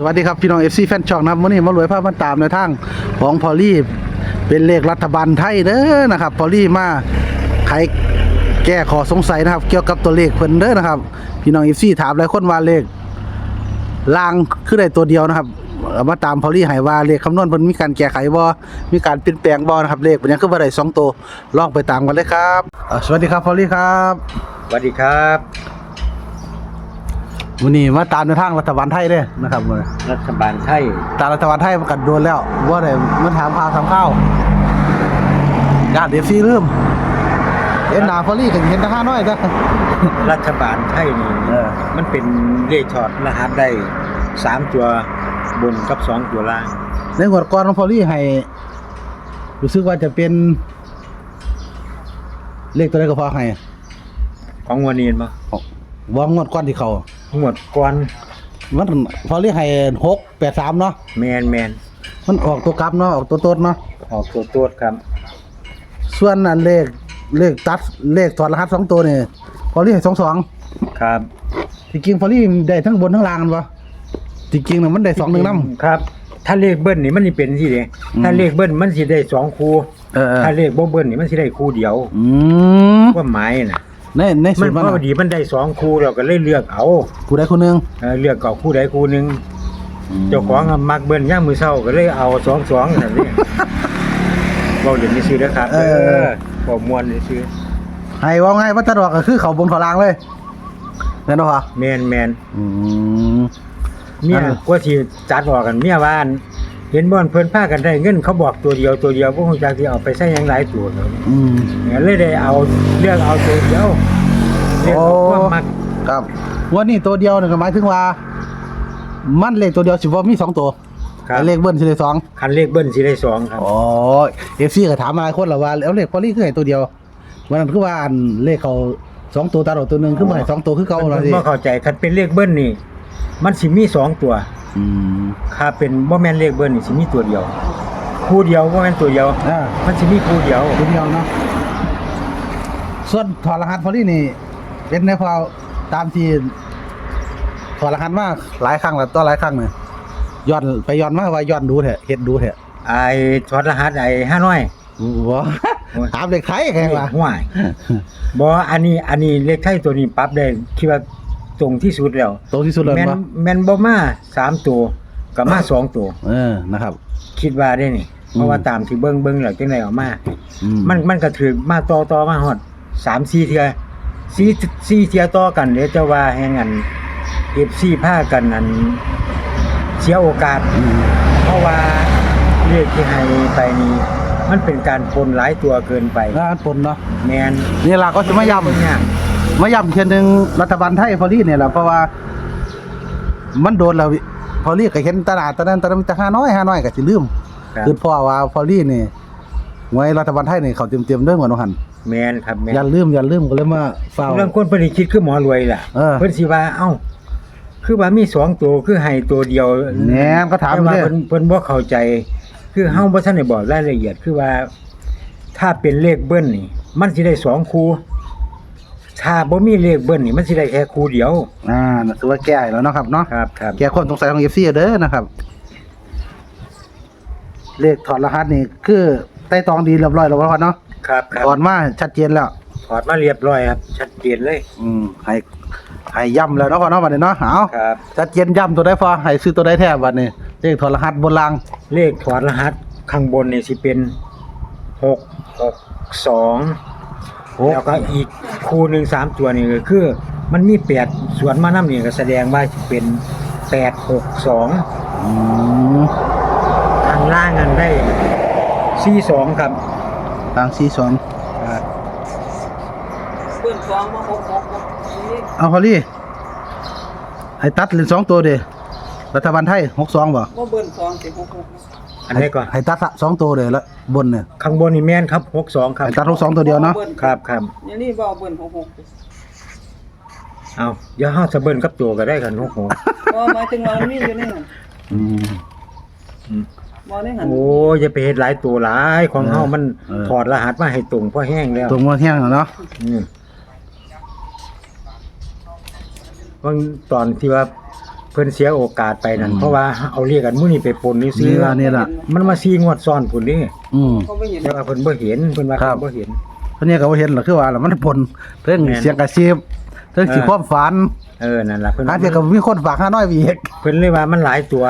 สวัสดีครับ พี่น้อง FC แฟนช่องนะครับวันนี้มารวยภาพมาตามในทางของพอลี่ เป็นเลขรัฐบาลไทยเด้อนะครับ พอลี่มาไขแก้ขอสงสัยนะครับ เกี่ยวกับตัวเลขเพิ่นเด้อนะครับ พี่น้อง FC ถามหลายคนว่าเลขลางคือได้ตัวเดียวนะครับมาตามพอลี่ให้ว่าเลขคำนวณเพิ่นมีการแก้ไขบ่มีการเปลี่ยนแปลงบ่นะครับเลขเป็นหยังคือบ่ได้สองตัวลองไปตามกันเลยครับสวัสดีครับพอลี่ครับสวัสดีครับ วันนี้มาตามในทางรัฐบาลไทยเด้อนะครับมื้อนี้รัฐบาลไทยตามรัฐบาลไทยมันกัดโดนแล้วว่าได้มันถามข่าวทำข้าวญาติเดฟซี่ลืมเห็นหนาฟอรี่กันเห็นทหารน้อยจ้ะ รัฐบาลไทยนี่เออ มันเป็นเลขช็อตรหัสได้สามตัวบนกับสองตัวล่างในงวดก่อนของฟอรี่ให้ รู้สึกว่าจะเป็น เลขตัวใดก็พอให้ของวันนี้มั้งว่างวดก่อนที่เขา หมดก่อนมันฟอรี่ให้หกแปดสามเนาะแมนแมนมันออกตัวกลับเนาะออกตัวต้นเนาะออกตัวตัวครับส่วนอันเลขเลขตัดเลขถอดรหัสสองตัวนี่ฟอรี่ให้สองสองครับที่จริงฟอรี่ได้ทั้งบนทั้งล่างกันปะที่จริงน่ะมันได้สองหนึ่งน้ำครับ ถ้าเลขเบิ้ลนี่มันสิเป็นสิเด้อืมถ้าเลขเบิ้ลมันสิได้สองคู่เออเออถ้าเลขบ่เบิ้ลนี่มันสิได้คู่เดียวอืมว่าหมายน่ะ ในในมัสูนตรมันพอน่ะดีมันได้สองคู่เราก็เลยเลือกเอากูได้คนหนึงเออเลือกเอาคู่ใดคู่หนึงเจ้าของอะมักเบิ้ลย่ามมือเศร้าก็เลยเอาสองสองนั่นนี่ บอกเดี๋ยวนี้ซื้อนะครับเออบอกมวนนี่ซื้อให้ว่าไงว่าตะดอกก็คือเขาบนเขาล่างเลยแม่นบ่คะแมนแมนอืม เมียอ่ากว่าที่จัดออกกันเมียว่าอัน เห็นบ่อนเพิ่นพากันได้เงินเขาบอกตัวเดียวตัวเดียวพวกคงจักที่เอาไปใช้หยังหลายตัวเนาะอืมเนี่ยเลยได้เอาเลือกเอาตัวเดียวเลือกเอาความมักครับวันนี้ตัวเดียวนี่ก็หมายถึงว่า มันเลขตัวเดียวสิบ่มีสองตัวครับแต่เลขเบิ้ลสิได้สองคันเลขเบิ้ลสิได้สองครับอ๋อ FC ก็ถามมาหลายคนแล้วว่าแล้วเลขพอลี่คือให้ตัวเดียววันนั้นคือว่าอันเลขเขาสองตัวตัดออกตัวหนึงคือบ่ให้สองตัวคือเก่ามันแล้วสิบ่เข้าใจคันเป็นเลขเบิ้ลนี่ มันสิมีสองตัวอืมถ้าเป็นบ่แม่นเลขเบิ้ลนี่สิมีตัวเดียว คู่เดียวบ่แม่นตัวเดียว อ่ามันสิมีคู่เดียว ตัวเดียวเนาะส่วนถอดรหัสพอลี่นี่ เป็นในพอตามที่ถอดรหัสมาหลายครั้งแล้วต่อหลายครั้งเนี่ยย้อนไปย้อนมาว่าย้อนดูเถอะเฮ็ดดูเถอะไอ้ถอดรหัสไอ้ห้าน้อยบ่ถามเด็กไทยแข่งเลว่าขห่วยบ่อันนี้อันนี้เลขไทยตัวนี้ปรับได้คิดว่า ตรงที่สุดแล้วโตที่สุดเลยแม่นบ่แม่นบ่มาสามตัวก็มาสองตัว เออนะครับ คิดว่าได้นี่ เพราะว่าตามที่เบิ่งเบิ่งแล้วจังได๋ออกมา อืมันมันก็ถือมาต่อต่อมาฮอด3 4เทื่อ4 4เทื่อต่อกันเดี๋ยวจะว่าแฮงอัน FC พากันอันเสียโอกาส อืมเพราะว่าเลขที่ให้ไปนี่มันเป็นการปนหลายตัวเกินไปร้านปนเนาะแมน นี่ล่ะก็จะมาย้ำเนี่ย มาย้ำเทียนหนึงรัฐบาลไทยพอลี่เนี่ยแหละเพราะว่า มันโดนแล้วพอลี่ก็เห็นตลาดตอนนั้นตอนนั้นแต่ห้าน้อยห้าน้อยก็สิลืมครับ คือพ่อว่าพอลี่นี่ไว้รัฐบาลไทยนี่เขาเตรียมๆเรื่องก่อนว่าหั่นแมนครับแมนอย่าลืมอย่าลืมก็เลยมาเฝ้า เรื่องคนเพิ่นสิคิดคือหมอรวยล่ะเออเพิ่นสิว่าเอ้า คือว่ามีสองตัวคือให้ตัวเดียวแหน่ก็ถามแต่ว่าเด้อ เพิ่นเพิ่นบ่เข้าใจ คือเฮาบ่ทันได้บอกรายละเอียดคือว่า ถ้าเป็นเลขเบิ้ลนี่ มันสิได้สองคู่ ถ้าบ่มีเลขเบิ้ลนี่มันสิได้แค่คู่เดียว อ่าน่ะถือว่าแก้แล้วเนาะครับเนาะครับครับแก้ความสงสัยของ FC เด้อนะครับ เลขถอดรหัสนี่คือใต้ตองดีเรียบร้อยแล้วว่าเนาะครับครับถอดมาชัดเจนแล้ว ถอดมาเรียบร้อยครับ ชัดเจนเลยอืมให้ให้ย้ำแล้วเนาะพ่อเนาะบัดนี้เนาะเอาครับ ชัดเจนย้ำตัวได้พอให้ซื้อตัวได้แท้บัดนี้เลขถอดรหัสบนรางเลขถอดรหัสข้างบนนี่สิเป็นหกหกสอง แล้วก็อีกคู่หนึ่งสามตัวนี่ก็คือ มันมีแปดส่วนมาน้ำนี่ก็แสดงว่าสิเป็นแปดหกสองอืมทางล่างกันได้สี่สองครับทางสี่สองครับเปิ้นสองมาหกหกหกนี่เอาพอลี่ให้ตัดเหรียญสองตัวเด้รัฐบาลไทยหกสองบ่ ว่าเบิ้นสองสิหกหก อันนี้ก่อนให้ตัดสองตัวเด้แล้วบนเนี่ยข้างบนนี่แม่นครับหกสองครับให้ตัดหกสองตัวเดียวเนาะครับครับอย่างนี้บ่เอาเบิ้นหกหกเอาอย่าห้าสะเบิ้ลกับตัวก็ได้กันหกหกบ่หมายถึงว่ามันมีอยู่ในนั้นอืมบ่ในหันโอ้ยอย่าไปเฮ็ดหลายตัวหลายของเฮามันเออถอดรหัสมาให้ตรงพอแห้งแล้วตรงมาแห้งแล้วเนาะอืมบางตอนที่ว่าเพิ่นเสียโอกาสไปนั่นอืมเพราะว่าเอาเรียกกันมื้อนี้ไปปนนี่ซื้อนี่ล่ะนี่ล่ะ มันมาซีงวดซ้อนพุ่นนี่อืม เขาไม่เห็นแต่ว่าเพิ่นบ่เห็นเพิ่นว่าครับ เพิ่นบ่เห็น เพราะเนี่ยก็บ่เห็นหรอกคือว่าล่ะมันผลเรื่องแม่น เสียงกระซิบเรื่องสิเออความฝันเออนั่นล่ะเพิ่นหาเทียก็มีคนฝากห้าน้อยไปอีก เพิ่นเลยว่ามันหลายตัว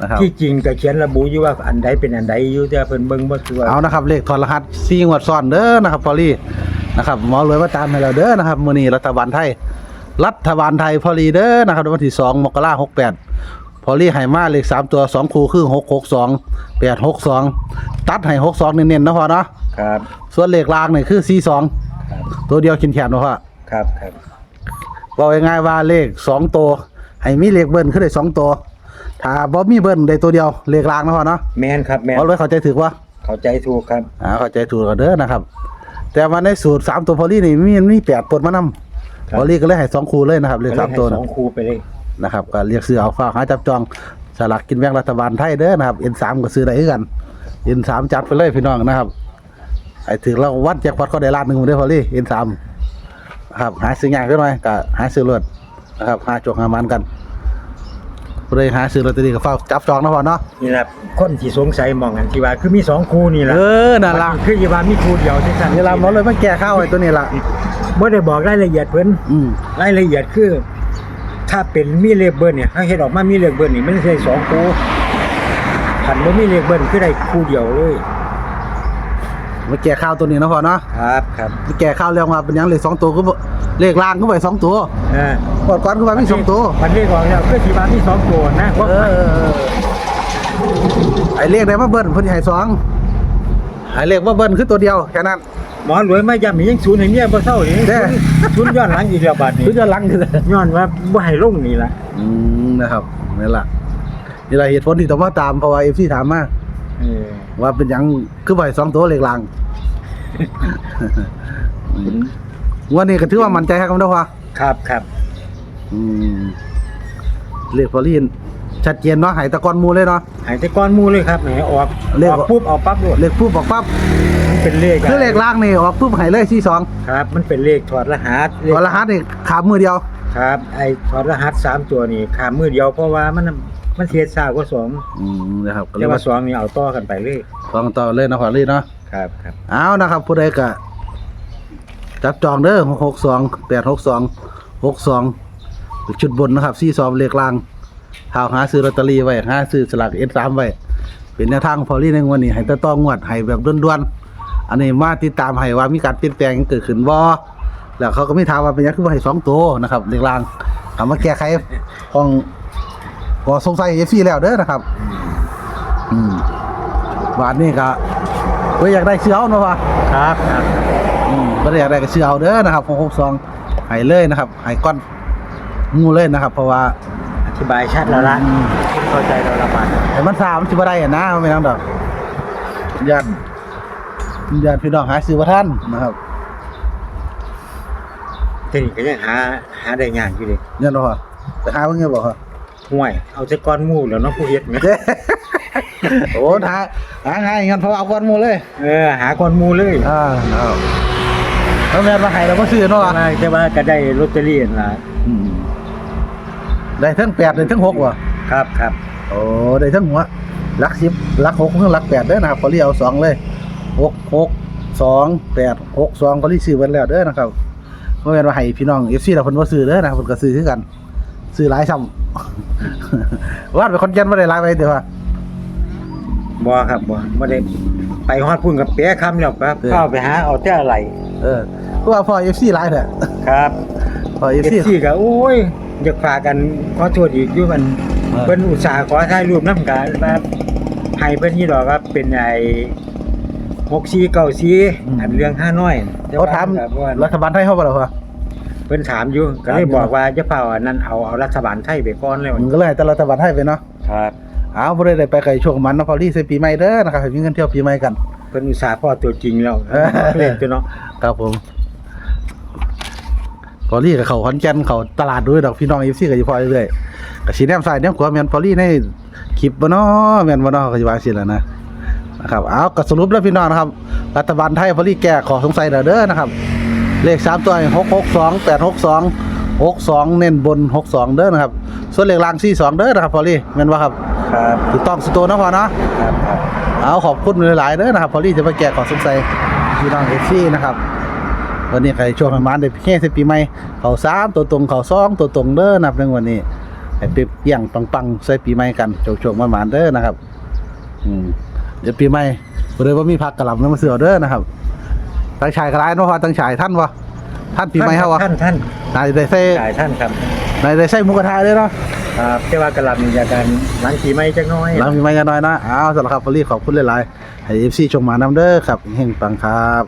นะครับ ที่จริงก็เขียนระบุอยู่ว่าอันใดเป็นอันใดอยู่แต่เพิ่นเบิ่งบ่คือว่าเอานะครับเลขถอดรหัสซีงวดซ้อนเด้อนะครับพอลี่นะครับหมอรวยมาตามให้เราเด้อนะครับมื้อนี้รัฐบาลไทย รัฐบาลไทยพอลีเด้อนะครับวันที่2มกราคม68พอลี่ให้มาเลขสามตัวสองคู่คือ662 862ตัดให้62เน้นๆนะพ่อเนาะครับ ส่วนเลขล่างนี่คือครับ42ตัวเดียวกินแขนบ่พ่อครับครับบอกง่ายๆว่าเลขสองตัวให้มีเลขเบิ้ลขึ้นได้สองตัวถ้าบ่มีเบิ้ลได้ตัวเดียวเลขล่างนะพ่อเนาะแม่นครับแม่นเอาเลยเข้าใจถูกว่าเข้าใจถูกครับอ่าเข้าใจถูกกันเด้อนะครับ แต่ว่าในสูตรสามตัวพอลี่นี่มีมีแปดปนมานำ ครับพอลี่ก็เลยให้สองคู่เลยนะครับเลขสามตัวก็เลยนะให้สองคู่ไปเลยนะครับก็เรียกซื้อเอาฝากหาจับจองสลากกินแบ่งรัฐบาลไทยเด้อนะครับ N3 ก็ซื้อได้คือกัน N3 จัดไปเลยพี่น้องนะครับไอ้ถึงแล้ววัดแจ็คพอตก็ได้ล้านหนึงหมดเด้อพอลี่ N3 นะครับหาซื้อยากเด้อหน่อยก็หาซื้อรถนะครับหาจกหามันกัน ผู้ใดหาซื้อลอตเตอรี่ก็ฝากจับจองนะพ่อเนาะ นี่แหละคนที่สงสัยมองกันที่ว่าคือมีสองคู่นี่แหละเออนั่นล่ะ คือที่ว่ามีคู่เดียวที่สั่นนี่ล่ะหมอเลยมาแก้ข้าวไอ้ตัวนี้ล่ะ บ่ได้บอกรายละเอียดเพิ่นอืมรายละเอียดคือ ถ้าเป็นมีเลขเบิ้ลเนี่ยถ้าเฮ็ดออกมามีเลขเบิ้ลนี่มันใช่สองคู่คันบ่มีเลขเบิ้ลคือได้คู่เดียวเลย มาแก้ข้าวตัวนี้นะพ่อเนาะครับครับมาแก้ข้าวเรื่องว่าเป็นหยังเลขสองตัวก็บ่เลขล่างก็ไปสองตัวเออก่อนก่อนก็ว่ามีสองตัวมันเลขออกแล้วคือที่ว่ามีสองตัวนะเออเออเออไอ้เลขไหนมาเบิ้ลเพิ่นสิให้สองไอ้เลขว่าเบิ้ลคือตัวเดียวแค่นั้นหมอรวยมาย้ำอีกยังศูนย์ให้เมียบ่เศร้านี่เด้ศูนย์ย้อนหลังอีกแล้วบาดนี้คือจะลังคือย้อนว่าบ่ให้ลงนี่ล่ะอืมนะครับนี่ล่ะนี่ล่ะเหตุผลที่ต้องมาตามเพราะว่า FC ถามมา เออว่าเป็นหยังคือไปสองตัวเลขล่างอืมงวันนี้ก็ถือว่ามั่นใจครับคุณเด้อว่าครับครับอืมเลขพอลีนชัดเจนเนาะให้ตะกอนหมูเลยเนาะให้แต่ก้อนหมูเลยครับให้ออกเลข ออกปุ๊บเอาปั๊บโดดเลขปุ๊บบอกปั๊บมันเป็นเลขะคือเลขล่างนี่ออกปุ๊บให้เลยที่สองครับ มันเป็นเลขถอดรหัสเลขตัวรหัสนี่ขามือเดียว ครับไอ้ถอดรหัสสามตัวนี่ขามือเดียวเพราะว่ามัน มันเทียดซ่ากว่าสองอืมนะครับก็เลแต่ยว่าว่าสองนี่เอาต่อกันไปเลยฟังต่อเลยนะพอลีนเนาะครับครับเอานะครับผู้ใดก็จับจองเด้อหกสองแปดหกสองหกสองชุดบนนะครับสี่สองเลขล่างหาหาซื้อลอตเตอรี่ไว้หาซื้อสลากเอสามไว้เป็นแนวทางพอลี่ในงวันนี้ให้ตะต้องงวดให้แบบด่วนๆอันนี้มาติดตามให้ว่ามีการเปลี่ยนแปลงเกิดขึ้นบ่แล้วเขาก็ไม่ถามว่าเป็นหยังคือว่าให้สองตัวนะครับเลขล่างถามมาแก้ไขของ ก็สงสัยเอฟซีแล้วเด้อนะครับอืมบาทนี้ก็เว้ยอยากได้เสื้อเอาเนาะวะครับครับอืมบ่ได้อยากได้ก็เสื้อเอาเด้อนะครับของหกซองให้เลยนะครับให้ก้อนงูเลยนะครับ เพราะว่าอธิบายชัดแล้วละอืมเข้าใจเราละบาดให้มันสามสิบ่ได้อะนะไม่นำดอกญาติญาติพี่น้องหาซื้อบ่ทันนะครับทีนี้ก็ยังหาหาได้ยากอยู่เด้ญาติเนาะไปหาเบิ่งเงี้ยบ่ครับ ห่วย เอาแต่ก้อนหมูแล้วเนาะผู้เฮ็ดแหมเด้โอ้หาหาง่ายงั้นเพราะเอาก้อนหมูเลยเออ หาก้อนหมูเลยอ่าเอาแล้วแม่นมาให้เราบ่ซื้อเนาะแต่ว่าแต่ว่าก็ได้ลอตเตอรี่นั่นล่ะอืมได้ทั้งแปดได้ทั้งหกว่ะครับครับโอ้ได้ทั้งหัวหลักสิบหลักหกเพิ่งหลักแปดเด้อนะครับพอลี่เอาสองเลยหกหกสองแปดหกสองพอลี่ซื้อไว้แล้วเด้อนะครับเพราะแม่นว่าให้พี่น้องเอฟซีเราเพิ่นบ่ซื้อเด้อนะครับเพิ่นก็ซื้อคือกัน ซื้อหลายซ้ำ วาดเป็นคนแก่นบ่ได้หลายไปเด้อว่า บ่ครับบ่บ่ได้ไปฮอดพุ่นกับแปะคำแล้วครับเออ เข้าไปหาเอาแต่อะไรเออเพราะว่าพอเอฟซีหลายแท้ครับพอเอเอฟฟซี ซีก็โอ้ยอยากฝากกันขอโทษอีกอยู่มันเออ เพิ่นอุตส่าห์ขอถ่ายรูปนำกันว่าให้เพิ่นนี่ดอกครับเป็นไอ้64 94อันเรื่องห้าน้อยแต่เขาว่ถามก็บ่ว่ารัฐบาลไทยเฮาบ่ล่ะพ่อ เพิ่นถามอยู่ก็เลยบอกว่าจะเฝ้าอันนั้นเอาเอารัฐบาลไทยไปก่อนเลยมันก็เลยให้แต่รัฐบาลไทยไปเนาะครับเอาบ่ได้ได้ไปไกลช่วงมันเนาะพอลี่ใส่ปีใหม่เด้อนะครับให้มีเงินเที่ยวปีใหม่กันเพิ่นอุตส่าห์พอตัวจริงแล้วเออเล่นตัวเนาะครับผมพอลี่กับเขาขอนแก่นเขาตลาดด้วยดอกพี่น้องเอฟซีก็อยู่พอเรื่อยๆก็สีแนมใส่แนมขวาแม่นพอลี่ในคลิปบ่เนาะแม่นบ่เนาะก็สิว่าสิล่ะนะนะครับเอาก็สรุปแล้วพี่น้องนะครับ รัฐบาลไทยพอลี่แก้ขอสงสัยเด้อเด้อนะครับ เลข3ตัว662 862 62เน้นบน62เด้อนะครับ ส่วนเลขรางสี่สองเด้อนะครับพอลี่แม่นว่าครับครับถูกต้องสตัวเนาะพอเนาะครับครับเอาขอบคุณหลายๆเด้อนะครับพอลี่จะมาแก้ขอสงสัยพี่น้องเอซี่นะครับวันนี้ใครช่วงประมาณเดือนเค่สิบปีใหม่เขาสามตัวตรงเขาสองตัวตรงเด้อนะครับในวันนี้ให้เปรียบเยี่ยงปังๆใส่ปีใหม่กันโชคๆมันๆเด้อนะครับ อืมเดี๋ยวปีใหม่บ่เลยว่ามีพักกระหลำน้ำมาเสือเด้อนะครับ ตั้งชายกระไรเนาะพอตั้งชายท่านวะท่านปีใหม่เฮาวะท่านท่านนายได้ใส่จ่ายท่านครับนายได้ใส่หมุกกระทะเลยเนาะครับแต่ว่ากระลำนี่อยากกันหลังขี่ไม่จักหน้อยหลังปีใหม่กันหน่อยนะอ้าวสำหรับครับพอลี่ขอบคุณหลายๆให้เอฟซีชมมานำเด้อครับเฮงปังครับ